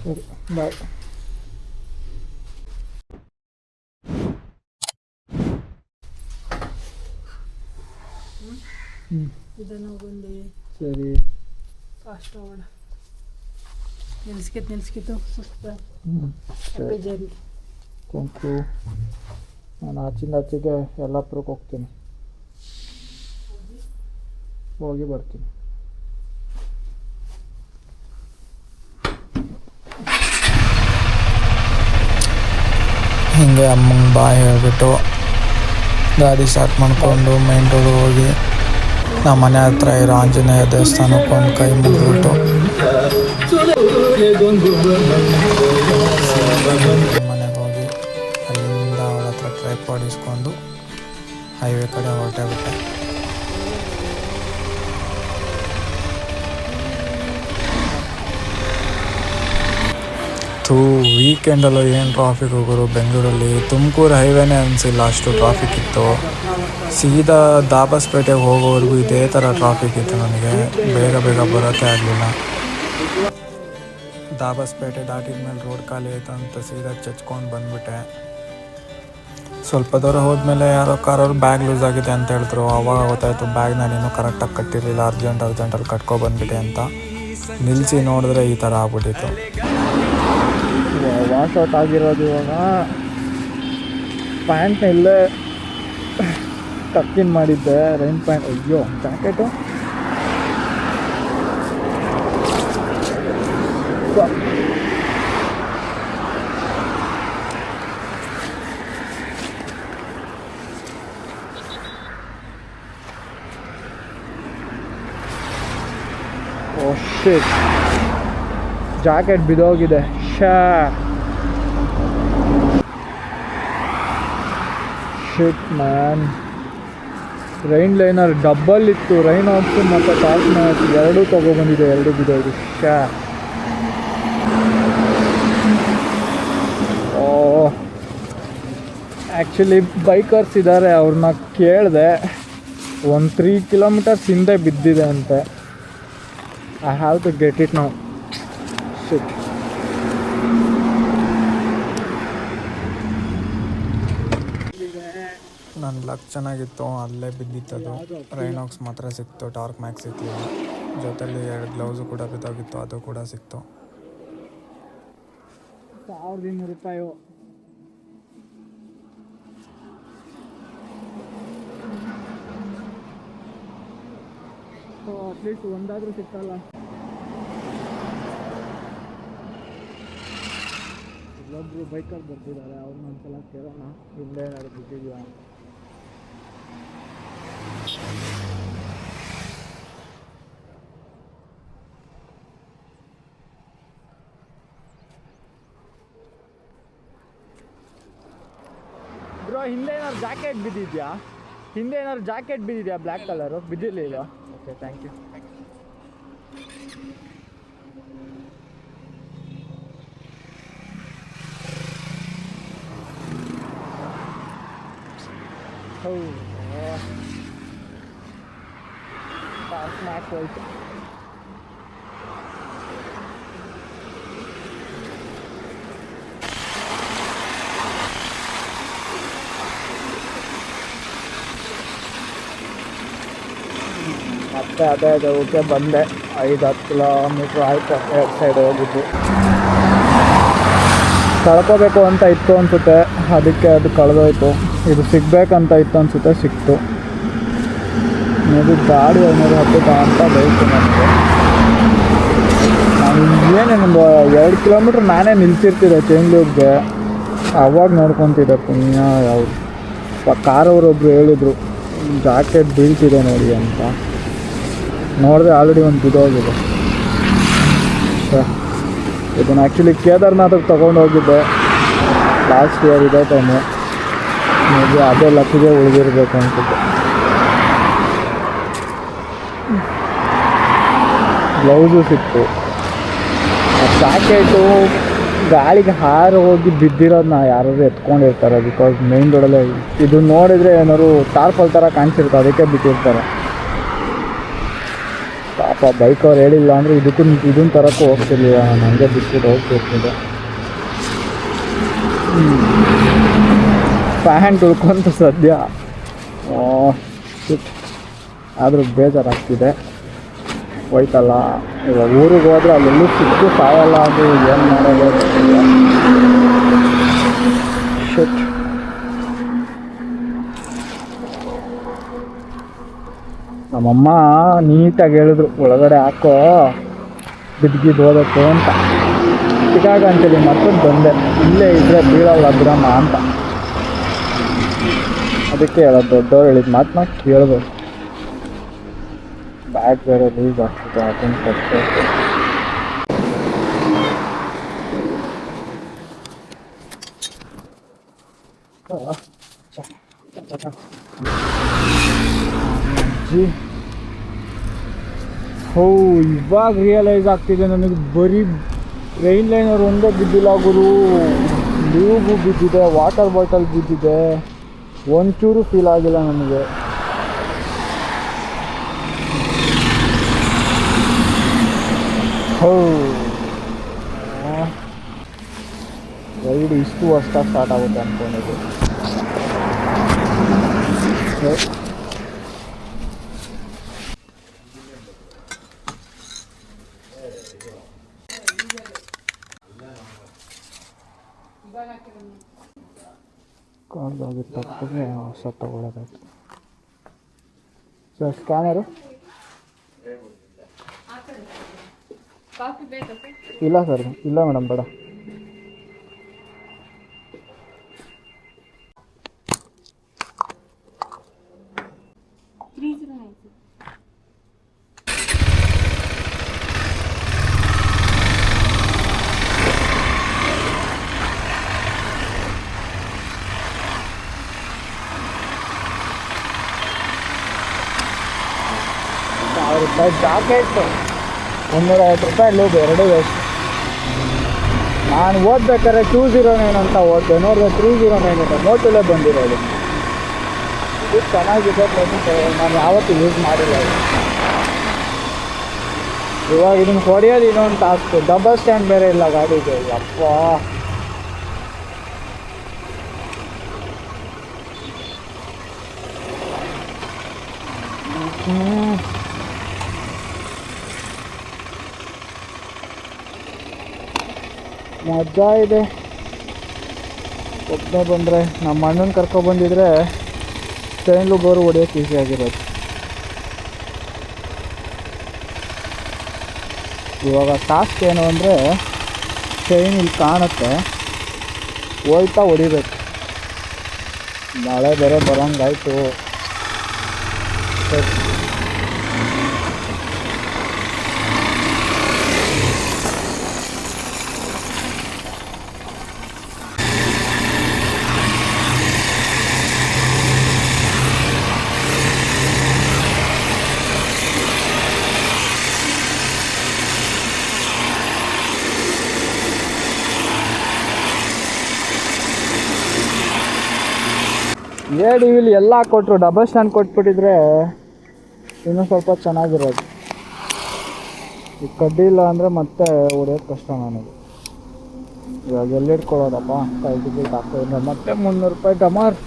ಸರಿ ಬಾಯ್ ಹ್ಞೂ ಇದನ್ನು ಬಂದು ಸರಿ. ಫಾಸ್ಟ್ ಆಗೋಣ ನಿಲ್ಸ್ಕಿತ್ತು ನಿಲ್ಸ್ಕಿತ್ತು ಸುಸ್ತ. ಹ್ಞೂ ಸರಿ. ಹ್ಯಾಪಿ ಜರ್ನಿ ಕುಂಕು ನಾನು ಆಚಿಂದ ಆಚೆಗೆ ಯಲ್ಲಾಪುರಕ್ಕೆ ಹೋಗ್ತೀನಿ. ಹೋಗಿ ಬರ್ತೀನಿ. ಹಿಂಗೆ ಅಮ್ಮಂಗೆ ಬಾ ಹೇಳಿಬಿಟ್ಟು ಗಾಡಿ ಸ್ಟಾರ್ಟ್ ಮಾಡಿಕೊಂಡು ಮೈನ್ ರೋಡ್ ಹೋಗಿ ನಮ್ಮ ಮನೆ ಹತ್ರ ಇರೋ ಆಂಜನೇಯ ದೇವಸ್ಥಾನಕ್ಕೆ ಒಂದು ಕೈ ಮುಗಿದ್ಬಿಟ್ಟು ಮನೆಗೆ ಹೋಗಿ ಅಲ್ಲಿಂದ ಅವಳ ಹತ್ರ ಟ್ರೈಪ್ ಹೊಡಿಸ್ಕೊಂಡು ಹೈವೇ ಕಡೆ ಹೊರಟೇ ಥೂ ವೀಕೆಂಡಲ್ಲೂ ಏನು ಟ್ರಾಫಿಕ್ ಹೋಗೋರು ಬೆಂಗಳೂರಲ್ಲಿ? ತುಮಕೂರು ಹೈವೇನೇ ಅನಿಸಿಲ್ಲ ಅಷ್ಟು ಟ್ರಾಫಿಕ್ ಇತ್ತು. ಸೀದಾ ದಾಬಸ್ಪೇಟೆಗೆ ಹೋಗೋವರೆಗೂ ಇದೇ ಥರ ಟ್ರಾಫಿಕ್ ಇತ್ತು ನನಗೆ. ಬೇಗ ಬೇಗ ಬರೋಕ್ಕೆ ಆಗಲಿಲ್ಲ. ದಾಬಸ್ಪೇಟೆ ದಾಟಿದ ಮೇಲೆ ರೋಡ್ ಖಾಲಿ ಆಯ್ತು ಅಂತ ಸೀದಾ ಚಚ್ಕೊಂಡು ಬಂದ್ಬಿಟ್ಟೆ. ಸ್ವಲ್ಪ ದೂರ ಹೋದ್ಮೇಲೆ ಯಾರೋ ಕಾರವ್ರು ಬ್ಯಾಗ್ ಲೂಸ್ ಆಗಿದೆ ಅಂತ ಹೇಳಿದ್ರು. ಅವಾಗ ಗೊತ್ತಾಯ್ತು ಬ್ಯಾಗ್ ನಾನೇನು ಕರೆಕ್ಟಾಗಿ ಕಟ್ಟಿರಲಿಲ್ಲ. ಅರ್ಜೆಂಟ್ ಅರ್ಜೆಂಟಲ್ಲಿ ಕಟ್ಕೊ ಬಂದ್ಬಿಟ್ಟೆ ಅಂತ. ನಿಲ್ಲಿಸಿ ನೋಡಿದ್ರೆ ಈ ಥರ ಆಗ್ಬಿಟ್ಟಿತ್ತು. ವಾಶ್ ಔಟ್ ಆಗಿರೋದು ಇವಾಗ. ಪ್ಯಾಂಟ್ನ ಇಲ್ಲೇ ಟಕ್ಕಿನ್ ಮಾಡಿದ್ದೆ. ರೈನ್ ಪ್ಯಾಂಟ್ ಅಯ್ಯೋ ಜಾಕೆಟು ಜಾಕೆಟ್ ಬಿದ್ದೋಗಿದೆ. Shah shit man rain liner double ಇತ್ತು. ರೈನ್ ಆಪ್ಷನ್ ಮತ್ತು ಟಾಪ್ ಮ್ಯಾಚ್ ಎರಡೂ ತೊಗೊಬಂದಿದೆ ಎರಡು ಬಿದ್ದೋಗಿ ಶಾ ಓ. ಆ್ಯಕ್ಚುಲಿ ಬೈಕರ್ಸ್ ಇದ್ದಾರೆ ಅವ್ರನ್ನ ಕೇಳಿದೆ. ಒಂದು ತ್ರೀ ಕಿಲೋಮೀಟರ್ಸ್ ಹಿಂದೆ ಬಿದ್ದಿದೆ ಅಂತೆ. I have to get it now shit ನನ್ನ ಲಕ್ ಚೆನ್ನಾಗಿತ್ತು, ಅಲ್ಲೇ ಬಿದ್ದಿತ್ತದು. ರೈನಾಕ್ಸ್ ಮಾತ್ರ ಸಿಕ್ತು ಟಾರ್ಕ್ ಮ್ಯಾಕ್ಸ್ ಸಿಕ್ಕಲಿಲ್ಲ ಜೊತೆಲಿ ಎರಡು ಗ್ಲೌಸು ಕೂಡ ಬಿದ್ದೋಗಿತ್ತು, ಅದು ಕೂಡ ಸಿಕ್ತು. ಸಾವಿರದ ಇನ್ನೂರು ರೂಪಾಯಿ ಅಟ್ಲೀಸ್ಟ್ ಒಂದಾದರೂ ಸಿಕ್ಕಲ್ಲ ಇಲ್ಲೊಬ್ರು ಬೈಕರ್ ಬರ್ತಿದ್ದಾರೆ, ಅವ್ರನ್ನ ಒಂದ್ಸಲ ಕೇಳೋಣ. ಹಿಂದೆ ಏನಾದ್ರು ಬಿದ್ದಿದ್ಯಾ ಬ್ರೋ ಹಿಂದೆ ಏನಾದ್ರು ಜಾಕೆಟ್ ಬಿದ್ದಿದ್ಯಾ? ಹಿಂದೆ ಏನಾದ್ರು ಜಾಕೆಟ್ ಬಿದ್ದಿದ್ಯಾ? ಬ್ಲ್ಯಾಕ್ ಕಲರು ಬಿದ್ದಿರಲಿಲ್ಲ ಓಕೆ ಥ್ಯಾಂಕ್ ಯು ಹೌದು ಸ್ನ್ಯಾಕ್ ಹೋಯ್ತು ಮತ್ತೆ ಅದೇ ಜಾಗಕ್ಕೆ ಬಂದೆ. ಐದು ಹತ್ತು ಕಿಲೋಮೀಟ್ರ್ ಆಯಿತು, ಎರಡು ಸೈಡ್ ಹೋಗಿದ್ದು. ಕಳ್ಕೋಬೇಕು ಅಂತ ಇತ್ತು ಅನಿಸುತ್ತೆ. ಅದಕ್ಕೆ ಅದು ಕಳೆದೋಯ್ತು. ಇದು ಸಿಗಬೇಕಂತ ಇತ್ತು ಅನಿಸುತ್ತೆ, ಸಿಕ್ತು. ಇದು ಗಾಡಿ ಐನೂರು ಹತ್ತುತ್ತಾ ಅಂತ ಬೇಕು ನನಗೆ ನಾನು ಏನೇನೊಂದು ಎರಡು ಕಿಲೋಮೀಟ್ರ್ ನಾನೇ ನಿಲ್ಸಿರ್ತಿದ್ದೆ ಚೇಂಗ್ಲೂರ್ಗೆ ಅವಾಗ ನೋಡ್ಕೊತಿದ್ದೆ ಪುಣ್ಯ ಯಾವುದು. ಕಾರವರೊಬ್ರು ಹೇಳಿದ್ರು, ಜಾಕೆಟ್ ಬೀಳ್ತಿದೆ ನೋಡಿ ಅಂತ. ನೋಡಿದ್ರೆ ಆಲ್ರೆಡಿ ಒಂದು ಬಿದ್ದೋಗಿದೆ ಇದನ್ನು ಆ್ಯಕ್ಚುಲಿ ಕೇದಾರ್ನಾಥಕ್ಕೆ ತೊಗೊಂಡು ಹೋಗಿದ್ದೆ. ಲಾಸ್ಟ್ ಇಯರ್ ಇದೇ ಟೈಮು ಮೇ ಬಿ ಅದೇ ಲಕ್ಕಿಗೆ ಉಳಿದಿರಬೇಕು ಅನ್ಸುತ್ತೆ. ಗ್ಲೌಸು ಸಿಕ್ತು. ಜಾಕೆಟು ಗಾಳಿಗೆ ಹಾರು ಹೋಗಿ ಬಿದ್ದಿರೋದನ್ನ ಯಾರು ಎತ್ಕೊಂಡಿರ್ತಾರೆ ಬಿಕಾಸ್ ಮೇನ್ ರೋಡಲ್ಲೇ ಇದು ನೋಡಿದರೆ ಏನಾದ್ರು ಟಾರ್ಪಲ್ ಥರ ಕಾಣಿಸಿರುತ್ತೆ, ಅದಕ್ಕೆ ಬಿಟ್ಟಿರ್ತಾರೆ. ಪಾಪ ಬೈಕ್ ಅವ್ರು ಹೇಳಿಲ್ಲ ಅಂದರೆ ಇದಕ್ಕೂ ಇದನ್ನ ತರಕ್ಕೂ ಹೋಗ್ತಿರ್ಲಿಲ್ಲ. ನಾನು ಹಂಗೆ ಬಿಟ್ಬಿಟ್ಟು ಹೋಗ್ತಿರ್ತಿದ್ದೆ. ಪ್ಯಾಂಟ್ ಉಳ್ಕೊಂತ ಸದ್ಯ. ಆದರೂ ಬೇಜಾರಾಗ್ತಿದೆ. ಹೋಯ್ತಲ್ಲ. ಇವಾಗ ಊರಿಗೆ ಹೋದ್ರೆ ಅಲ್ಲೆಲ್ಲೂ ಸಿಕ್ಕು ಸಾಯಲ್ಲ ಅದು. ಏನು ಮಾಡೋದು ಗೊತ್ತಿಲ್ಲ. ನಮ್ಮಮ್ಮ ನೀಟಾಗಿ ಹೇಳಿದ್ರು, ಒಳಗಡೆ ಹಾಕೋ ಬಿದ್ಗಿದ್ದು ಹೋದಕ್ಕೆ ಅಂತ. ಸಿಗಾಗ ಅಂತೇಳಿ ಮತ್ತೆ ಬಂದೆ. ಇಲ್ಲೇ ಇದ್ರೆ ಬೀಳಲ್ಲ ಬಿಡಮ್ಮ ಅಂತ. ಅದಕ್ಕೆ ಹೇಳೋ ದೊಡ್ಡವ್ರು ಹೇಳಿದ ಮಾತನ್ನ ಕೇಳ್ಬೋದು. ಬ್ಯಾಗ್ ಬೇರೆ ಲೂಸ್ ಆಗ್ತಿದೆ ಅದನ್ನು ಕೊಟ್ಟು ಅಜ್ಜಿ. ಹೋ, ಇವಾಗ ರಿಯಲೈಸ್ ಆಗ್ತಿದೆ ನನಗೆ ಬರೀ ರೈನ್ ಲೈನರ್ ಒಂದೇ ಬಿದ್ದಿಲ್ಲ ಗುರು. ಲೂಗು ಬಿದ್ದಿದೆ ವಾಟರ್ ಬಾಟಲ್ ಬಿದ್ದಿದೆ. ಒಂಚೂರು ಫೀಲ್ ಆಗಿಲ್ಲ ನನಗೆ. ಹೋ. ರೈಡ್ ಇಷ್ಟು ವರ್ಷ ಸ್ಟಾರ್ಟ್ ಆಗುತ್ತೆ ಅನ್ಕೊಂಡಿದ್ದೆ. ಹೊಸ ತಗೊಳ್ಳೋದಾಯ್ತು. ಸರ್ ಸ್ಕ್ಯಾನರು ಇಲ್ಲ ಸರ್ ಇಲ್ಲ ಮೇಡಮ್ ಬೇಡ. ಜಾಕೆಟ್ ಮುನ್ನೂರ ಐವತ್ತು ರೂಪಾಯಿ ಲೂಬ್, ಎರಡೂ ವೇಸ್ಟ್. ನಾನು ಓದ್ಬೇಕಾದ್ರೆ ಟೂ ಜೀರೋ ನೈನ್ ಅಂತ ಓದ್ದೆ. ನೋಡಿದ್ರೆ ತ್ರೀ ಜೀರೋ ನೈನ್ ಇದೆ ಮೋಟಲ್ಲೇ ಬಂದಿರೋದು. ಇದು ಚೆನ್ನಾಗಿದೆ ನಾನು ಯಾವತ್ತೂ ಯೂಸ್ ಮಾಡಿಲ್ಲ. ಇವಾಗ ಇದನ್ನು ಹೊಡೆಯೋದು ಇನ್ನೊಂದು ಟಾಸ್ಕ್ ಡಬಲ್ ಸ್ಟ್ಯಾಂಡ್ ಬೇರೆ ಇಲ್ಲ ಗಾಡಿಗೆ. ಅಪ್ಪ ಹ್ಮ್. ಮಜಾ ಇದೆ. ಒಬ್ಬನೇ ಬಂದರೆ ನಮ್ಮ ಅಣ್ಣನ ಕರ್ಕೊಬಂದಿದ್ರೆ ಟ್ರೈನ್ಲು ಬೋರು ಹೊಡಿಯೋಕೆ ಈಸಿ ಆಗಿರೋದು. ಇವಾಗ ಟಾಸ್ಕ್ ಏನು ಅಂದರೆ ಚೈನ್ ಇಲ್ಲಿ ಕಾಣುತ್ತೆ. ಹೋಯ್ತಾ ಹೊಡಿಬೇಕು. ಮಳೆ ಬೇರೆ ಬರೋಂಗಾಯ್ತು. ಸರಿ. ಎ ಡಿ ಎಲ್ಲ ಕೊಟ್ಟರು ಡಬಲ್ ಸ್ಟ್ಯಾಂಡ್ ಕೊಟ್ಬಿಟ್ಟಿದ್ರೆ ಇನ್ನೂ ಸ್ವಲ್ಪ ಚೆನ್ನಾಗಿರೋದು. ಈಗ ಕಡ್ಡಿ ಇಲ್ಲ ಅಂದರೆ ಮತ್ತೆ ಹೊಡೆಯೋದು ಕಷ್ಟ ನನಗೆ. ಇವಾಗ ಎಲ್ಲಿ ಇಟ್ಕೊಳ್ಳೋದಪ್ಪ? ಕೈ ಟಿಕೆಟ್ ಹಾಕಿದ್ರೆ ಮತ್ತೆ ಮುನ್ನೂರು ರೂಪಾಯಿ ಡಮಾರ್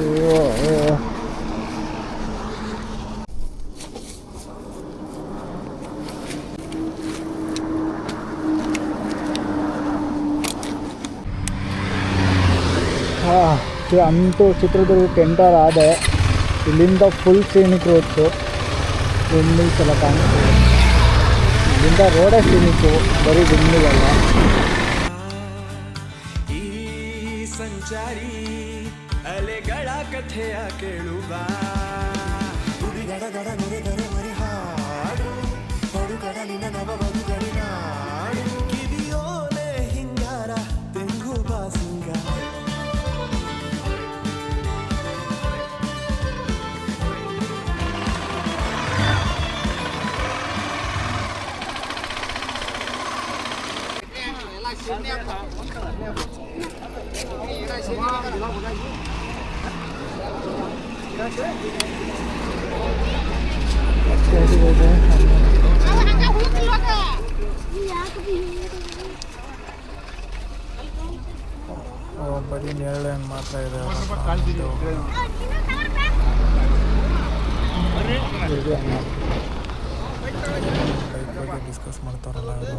ಅಯ್ಯೋ. ಹಾಂ ಅಂತೂ ಚಿತ್ರದುರ್ಗಕ್ಕೆ ಎಂಟರ್ ಆದೆ ಇಲ್ಲಿಂದ ಫುಲ್ ಸೀನಿಕ್ ರೋಡ್ಸು ವಿಂಡ್ಮಿಲ್ಸ್ ಎಲ್ಲ ಕಾಣಿಸ್ತು ಇಲ್ಲಿಂದ ರೋಡೇ ಸೀನಿಕ್ಕು ಬರೀ ವಿಂಡ್ಮಿಲ್ ಅಲ್ಲ. ಈ ಸಂಚಾರಿ ಅಲೆಗಳ ಕಥೆಯ ಕೇಳುವ. ಗಡ ನುಡಿದರೆ ಮರಿ ಹಾಡು. ಬಡು ಕಡಲಿನ ನವ ಬದುಕಲಿನ ಬರೀ ನೇರಳೆ ಹಣ್ಣು ಮಾತ್ರ ಇದೆ ಅವ್ರ ಹತ್ರ. ಇದು ಬೈಕ್ ಬಗ್ಗೆ ಡಿಸ್ಕಸ್ ಮಾಡ್ತಾರಲ್ಲ ಅವರು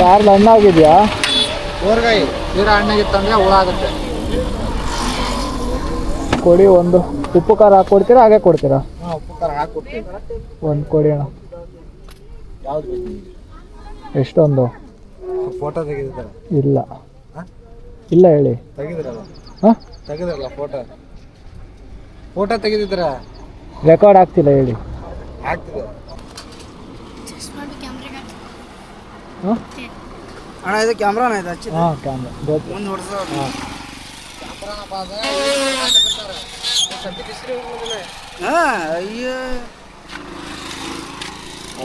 ಕಾರ್ಲ್ ಹಣ್ಣಾಗಿದೆಯಾ ಊರ್ಗಾಯಿ ಗಿಡ ಹಣ್ಣಾಗಿತ್ತಂದ್ರೆ ಹುಳ ಆಗುತ್ತೆ. ಕೊಡಿ ಒಂದು. ಉಪ್ಪು ಖಾರ ಹಾಕಿ ಕೊಡ್ತೀರಾ ಹಾಗೆ ಕೊಡ್ತೀರಾ? ಉಪ್ಪು ಖಾರ ಒಂದು ಕೊಡಿ ಅಣ್ಣ. ಯಾವ್ದು? ಎಷ್ಟೊಂದು? ಫೋಟೋ ತೆಗೆದಿದ್ದಾರೆ? ಇಲ್ಲ. ಇಲ್ಲ ಹೇಳಿ. ತೆಗೆದಿರಲ್ಲ? ಹಾಂ? ತೆಗೆದಿರಲ್ಲ ಫೋಟೋ ಫೋಟೋ ತೆಗೆದಿದ್ದೀರ? ರೆಕಾರ್ಡ್ ಆಗ್ತಿಲ್ಲ ಹೇಳಿ. ಆಗ್ತಿದೆ ಹಾಂ ಅಣ್ಣ ಇದು ಕ್ಯಾಮ್ರಾನ ಇದು ಹಚ್ಚಿ. ಹಾಂ ಕ್ಯಾಮ್ರಾ ಗೊತ್ತು. ಮುಂದೆ ಹೊಡ್ಸೋ. ಹಾಂ. ಅಯ್ಯೋ.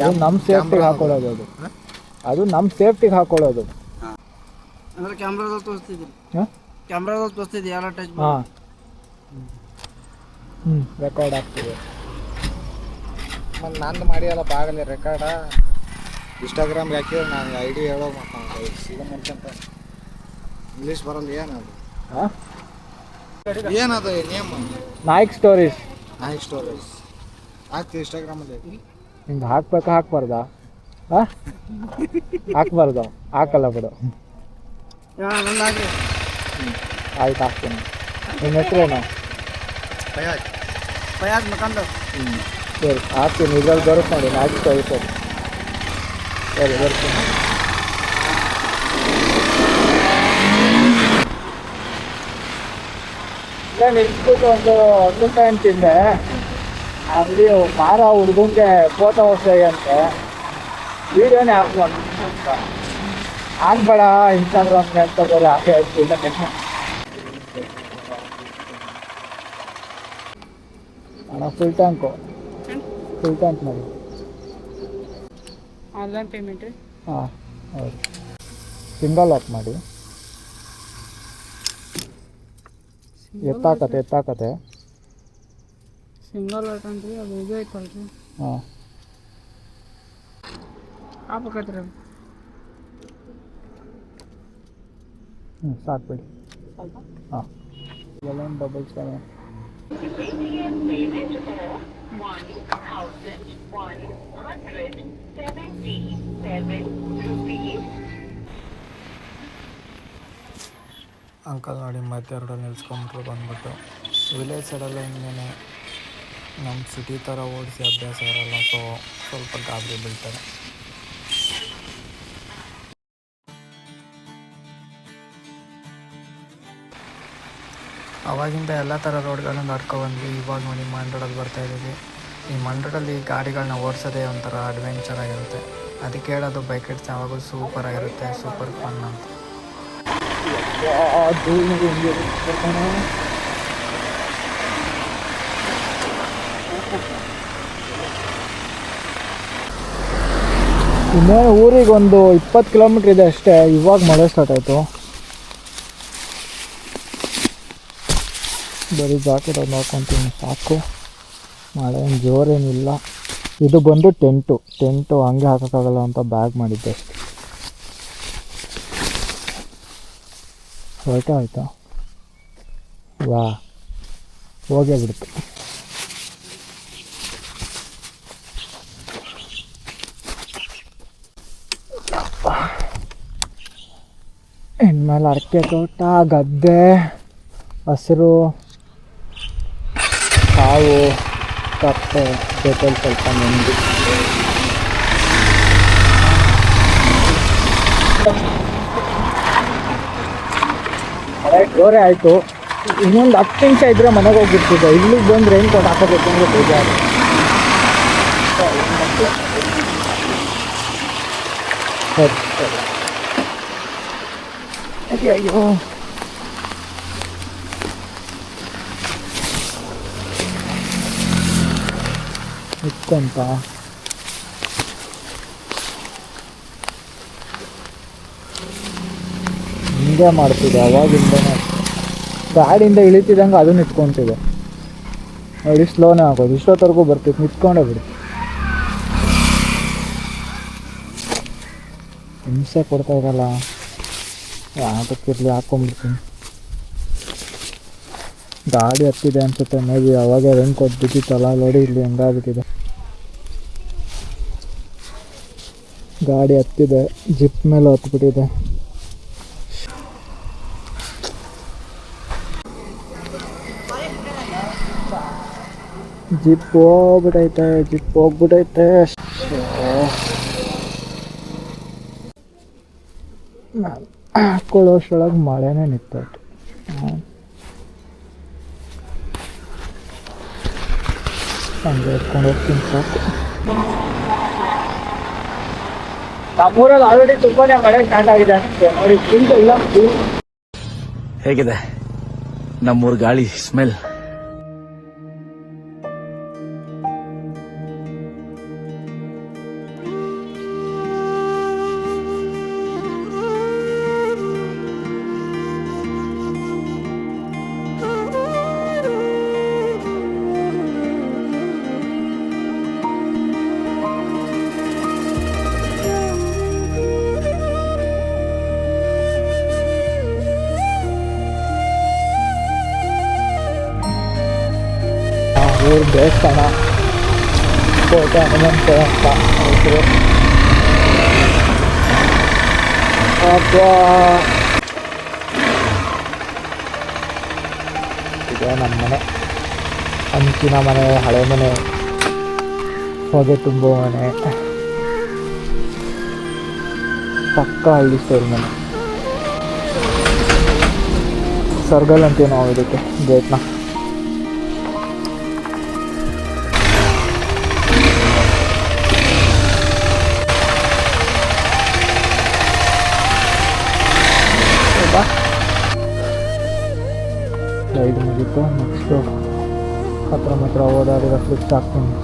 ಅದು ನಮ್ಮ ಸೇಫ್ಟಿಗೆ ಹಾಕೊಳ್ಳೋದು ಅದು. ಅದು ನಮ್ಮ ಸೇಫ್ಟಿಗೆ ಹಾಕೊಳ್ಳೋದು. ಅಂದ್ರೆ ಕ್ಯಾಮ್ರಾದಲ್ಲಿ ತೋರಿಸ್ತಿದ್ದೀನಿ. ಹಾಂ? ಕ್ಯಾಮ್ರಾದಲ್ಲಿ ತೋರಿಸ್ತಿದ್ದೆ ಎಲ್ಲ ಟಚ್ ಹಾಂ. ಹ್ಞೂ ರೆಕಾರ್ಡ್ ಆಗ್ತಿದೆ ಮತ್ತು ನಂದು ಮಾಡಿ ಅಲ್ಲ ಬಾಗಲಿ ರೆಕಾರ್ಡ ಇನ್ಸ್ಟಾಗ್ರಾಮ್ಗೆ ಹಾಕಿದ್ರೆ ನಾನು ಐ ಡಿ ಹೇಳೋ ಮಾತಾಡ್ತಾ ಸೀದಾ ಮಾಡ್ಕೊಂತ. ಇಂಗ್ಲೀಷ್ ಬರಲ್ಲ ಏನದು? ಹಾಂ? ಏನದು name Nayak stories Nayak stories ಹಾಕ್ತೀವಿ ಇನ್ಸ್ಟಾಗ್ರಾಮಲ್ಲಿ ಹಿಂಗೆ ಹಾಕ್ಬೇಕಾ ಹಾಕ್ಬಾರ್ದಾ? ಹಾಕ್ಬಾರ್ದ ಹಾಕ್ಬಾರ್ದು? ಹಾಕಲ್ಲ ಬಿಡು. ಆಯ್ತು ಹಾಕ್ತೀನಿ. ನಿಮ್ಮ ಹೆಸರೇನು ಫಯಾಜ್. ಫಯಾಜ್ ಮಕಂದ ಹ್ಞೂ ಸರಿ ಹಾಕ್ತೀನಿ. ಇದ್ರಲ್ಲಿ ಬರುತ್ತೆ ನೋಡಿ ನಾಯ್ಕ್ ಸ್ಟೋರೀಸ್ ಅದು ಸರಿ ಬರ್ತೀನಿ. ಇಲ್ಲ ನಿಲ್ಸ್ಬಿಟ್ಟು ಒಂದು ಒಂದು ಟೈಮ್ ತಿಂದೆ. ಅಲ್ಲಿ ಮಾರ ಹುಡುಗಂಗೆ ಫೋಟೋ ಹೊಸಾಗಂತೆ ವಿಡಿಯೋನೇ ಹಾಕ್ಬಾರ್ದು ಹಾಕ್ಬೇಡ ಇನ್ಸ್ಟಾಗ್ರಾಮ್ಗೆ ಅಂತ ಬೇರೆ ಹಾಕಿ ಹೇಳ್ತೀನಿ ಅಣ್ಣ ಫುಲ್ ಟ್ಯಾಂಕು ಫುಲ್ ಟ್ಯಾಂಕ್ ಮಾಡಿ. ಆನ್ಲೈನ್ ಪೇಮೆಂಟ್ ರೀ. ಹಾಂ ಹೌದು. ಸಿಂಗಲ್ ಆಪ್ ಮಾಡಿ. ಎತ್ತಾಕತೆ ಎತ್ತಾಕತೆ ಸಿಂಗಲ್ ಐತಂತ್ರಿ ಅದು ಇದು ಐತಲ್ರಿ. ಹಾಂ. ಹಾಕ್ಬೇಕೈತ್ರಿ. ಅದು ಹ್ಞೂ ಸಾಕ್ಬಿಡಿ ಹಾಂ. ಎಲೆವೆನ್ ಡಬಲ್ ಸೆವೆನ್ ಅಂಕಲ್ ನೋಡಿ ಮತ್ತೆ ಎರಡು ನಿಲ್ಸ್ಕೊಂಬಿಟ್ರು ಬಂದ್ಬಿಟ್ಟು. ವಿಲೇಜ್ ಸೈಡೆಲ್ಲ ಹಿಂಗೇನೆ. ನಮ್ಮ ಸಿಟಿ ಥರ ಓಡಿಸಿ ಅಭ್ಯಾಸ ಇರೋಲ್ಲ ಸೊ ಸ್ವಲ್ಪ ಗಾಬರಿ ಬೀಳ್ತಾರೆ. ಅವಾಗಿಂದ ಎಲ್ಲ ಥರ ರೋಡ್ಗಳನ್ನ ದಾಟ್ಕೊಬಂದ್ವಿ ಇವಾಗ ನೋಡಿ ಮಂಡ್ರೋಡಲ್ಲಿ ಬರ್ತಾ ಇದ್ದೀವಿ. ಈ ಮಂಡ್ರೋಡಲ್ಲಿ ಗಾಡಿಗಳನ್ನ ಓಡಿಸೋದೇ ಒಂಥರ ಅಡ್ವೆಂಚರ್ ಆಗಿರುತ್ತೆ. ಅದಕ್ಕೆ ಹೇಳೋದು ಬೈಕ್ ಇಟ್ಸ್ ಯಾವಾಗಲೂ ಸೂಪರ್ ಆಗಿರುತ್ತೆ ಸೂಪರ್ ಫನ್ ಅಂತ. ಇನ್ನೇ ಊರಿಗೆ ಒಂದು ಇಪ್ಪತ್ತು ಕಿಲೋಮೀಟ್ರ್ ಇದೆ ಅಷ್ಟೇ. ಇವಾಗ ಮಳೆ ಸ್ಟಾರ್ಟ್ ಆಯಿತು. ಬರೀ ಜಾಕೆಟ್ ಅದು ನೋಡ್ಕೊತೀನಿ ಸಾಕು. ಮಳೆ ಏನು ಜೋರೇನಿಲ್ಲ. ಇದು ಬಂದು ಟೆಂಟು. ಟೆಂಟು ಹಂಗೆ ಹಾಕೋಕ್ಕಾಗಲ್ಲ ಅಂತ ಬ್ಯಾಗ್ ಮಾಡಿದ್ದೆ. ಹೊರಟೆ ಆಯಿತಾ ವಾ. ಹೋಗೇ ಬಿಡ್ತು. ಇನ್ಮೇಲೆ ಅಡಿಕೆ ತೋಟ, ಗದ್ದೆ, ಹಸಿರು. ಕಾವು ಕಪ್ಪೆ ಜೊತೆಲಿ ಸ್ವಲ್ಪ ನೆಮ್ಮದಿ ಜೋರೇ ಆಯಿತು. ಇನ್ನೊಂದು ಹತ್ತು ನಿಮಿಷ ಇದ್ರೆ ಮನೆಗೆ ಹೋಗಿರ್ತಿದ್ದೆ ಇಲ್ಲಿಗೆ ಬಂದು ರೈನ್ ಕೋಟ್ ಹಾಕೋಬೇಕು ಅಂದರೆ ಬೇಜಾರು. ಸರಿ ಸರಿ. ಅಯ್ಯೋ, ಇಟ್ಕೊಂತ ಹಿಂಗೆ ಮಾಡ್ತಿದೆ ಅವಾಗಿಂದ ಗಾಡಿಯಿಂದ ಇಳಿತಿದ್ದಂಗೆ ಅದು ನಿಂತ್ಕೊಂತಿದೆ. ನೋಡಿ ಸ್ಲೋನೇ ಆಗೋದು ಇಷ್ಟೊತ್ತವರೆಗೂ ಬರ್ತಿತ್ತು. ನಿಂತ್ಕೊಂಡೇ ಬಿಡಿ. ಹಿಂಸೆ ಕೊಡ್ತಾ ಇರಲ್ಲ ಯಾಕಿರ್ಲಿ ಹಾಕೊಂಡ್ಬಿಡ್ತೀನಿ ಗಾಡಿ ಹತ್ತಿದೆ ಅನ್ಸುತ್ತೆ. ಮೇಬಿ ಅವಾಗ ರನ್ ಕೊಟ್ಟು ಬಿದ್ದಿತ್ತಲ್ಲ. ನೋಡಿ, ಇಲ್ಲಿ ಹೆಂಗಾಗ್ಬಿಟ್ಟಿದೆ. ಗಾಡಿ ಹತ್ತಿದೆ ಜಿಪ್ ಮೇಲೆ ಹತ್ಬಿಟ್ಟಿದೆ. ಜಿಪ್ ಹೋಗ್ಬಿಟ್ಟೈತೆ ಜಿಪ್ ಹೋಗ್ಬಿಟ್ಟೈತೆ ಹಾಕೊಳ್ಳೋಷ್ಟೊಳಗೆ ಮಳೆನೇ ನಿಂತೈತೆ. ಹಂಗೆ ಹೋಗ್ತೀನಿ ಸಾಕು. ನಮ್ಮೂರಲ್ಲಿ ಆಲ್ರೆಡಿ ತುಂಬಾನೇ ಮಳೆ ಸ್ಟಾರ್ಟ್ ಆಗಿದೆ ನೋಡಿ ಫುಲ್ ಇಲ್ಲ ಹೇಗಿದೆ? ನಮ್ಮೂರ್ ಗಾಳಿ ಸ್ಮೆಲ್ ಕೋಟೆ ಹನುಮಂತ ಅಂತ ಹೆಸರು ಅಬ್ಬಾ. ಇದೆ ನಮ್ಮ ಮನೆ ಹಂಚಿನ ಮನೆ ಹಳೆ ಮನೆ ಹೊಗೆ ತುಂಬುವ ಮನೆ ಪಕ್ಕ ಹಳ್ಳಿ ಸ್ಟೈಲ್ ಮನೆ ಸರ್ಗಲ್ ಅಂತೀವಿ ನಾವು ಇದಕ್ಕೆ ಗೇಟ್ನ ರೈಡ್ ಮುಗೀತು